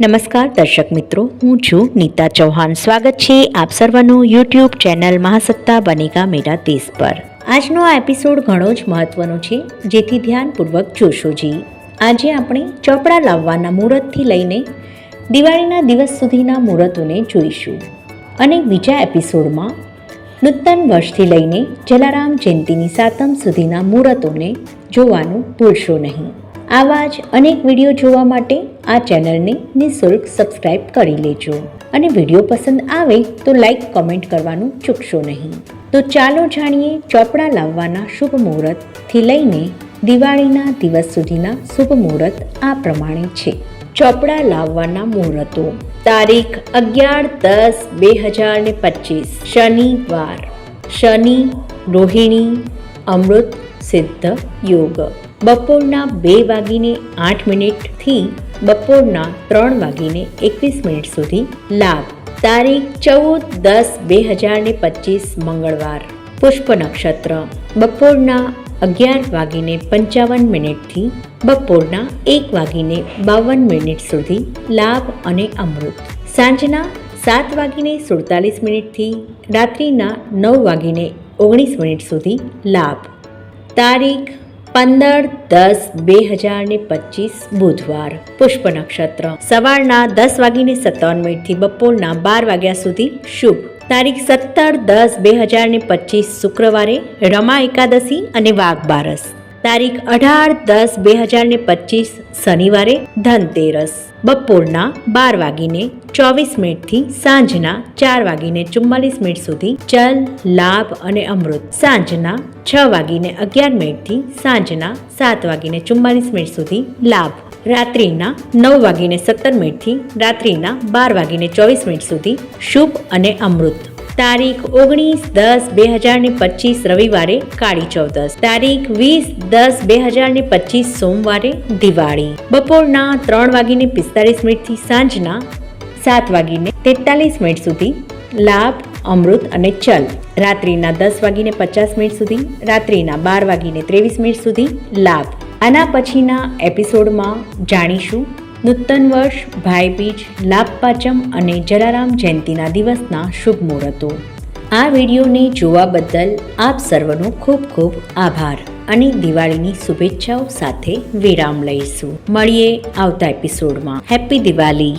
નમસ્કાર દર્શક મિત્રો, હું છું નીતા ચૌહાણ. સ્વાગત છે આપ સર્વનું યુટ્યુબ ચેનલ મહાસત્તા બનેગા મેરા દેશ પર. આજનો આ એપિસોડ ઘણો જ મહત્વનો છે, જેથી ધ્યાનપૂર્વક જોશો જી. આજે આપણે ચોપડા લાવવાના મુહૂર્તથી લઈને દિવાળીના દિવસ સુધીના મુહૂર્તોને જોઈશું. અને બીજા એપિસોડમાં નૂતન વર્ષથી લઈને જલારામ જયંતિની સાતમ સુધીના મુહૂર્તોને જોવાનું ભૂલશો નહીં. આવા જ અનેક વીડિયો જોવા માટે આ ચેનલને નિઃશુલ્ક સબસ્ક્રાઇબ કરી લેજો. અને વીડિયો પસંદ આવે તો લાઈક કોમેન્ટ કરવાનું ચૂકશો નહીં. તો ચાલો જાણીએ ચોપડા લાવવાના શુભ મુહૂર્તથી લઈને દિવાળીના દિવસ સુધીના શુભ મુહૂર્ત આ પ્રમાણે છે. ચોપડા લાવવાના મુહૂર્તો. તારીખ અગિયાર દસ બે હજાર ને પચીસ. શનિવાર. શનિ, રોહિણી, અમૃત, સિદ્ધ, યોગ. બપોરના બે વાગીને આઠ મિનિટથી બપોરના ત્રણ વાગીને એકવીસ મિનિટ સુધી લાભ. તારીખ ચૌદ દસ બે હજાર ને પચીસ મંગળવાર. પુષ્પ નક્ષત્ર. બપોરના અગિયાર વાગીને પંચાવન મિનિટથી બપોરના એક વાગીને બાવન મિનિટ સુધી લાભ અને અમૃત. સાંજના સાત વાગીને સુડતાલીસ મિનિટથી રાત્રિના નવ વાગીને ઓગણીસ મિનિટ સુધી લાભ. તારીખ પંદર, દસ, બે હજાર ને પચીસ બુધવાર. પુષ્પ નક્ષત્ર. સવારના દસ વાગીને સત્તાવન મિનિટથી બપોરના બાર વાગ્યા સુધી શુભ. તારીખ સત્તર, દસ, બે હજાર ને પચીસ શુક્રવારે રમા એકાદશી અને વાઘ બારસ તારીખ અઢાર દસ બે હજાર ને પચીસ શનિવારે ધનતેરસ. બપોરના બાર વાગીને ચોવીસ મિનિટથી સાંજના ચાર વાગીને ચુમ્માલીસ મિનિટ સુધી ચલ, લાભ અને અમૃત. સાંજના છ વાગીને અગિયાર મિનિટથી સાંજના સાત વાગીને ચુમ્માલીસ મિનિટ સુધી લાભ. રાત્રિના નવ વાગીને સત્તર મિનિટથી રાત્રિના બાર વાગીને ચોવીસ મિનિટ સુધી શુભ અને અમૃત. તારીખ ઓગણીસ દસ બે હજાર ને પચીસ રવિવારે કાળી ચૌદસ. તારીખ વીસ દસ બે હજાર ને પચીસ સોમવારે દિવાળી. બપોરના ત્રણ વાગીને પિસ્તાલીસ મિનિટથી સાંજના સાત વાગીને તેતાલીસ મિનિટ સુધી લાભ, અમૃત અને ચલ. રાત્રિના દસ વાગીને પચાસ મિનિટ સુધી, રાત્રિના બાર વાગીને ત્રેવીસ મિનિટ સુધી લાભ. આના પછીના એપિસોડમાં જાણીશું નૂતન વર્ષ, ભાઈબીજ, લાભપાચમ અને જલારામ જયંતિના દિવસના શુભ મુહૂર્તો. આ વિડીયોને જોવા બદલ આપ સર્વનો ખૂબ ખૂબ આભાર અને દિવાળીની શુભેચ્છાઓ સાથે વિરામ લઈશું. મળીએ આવતા એપિસોડમાં હેપી દિવાળી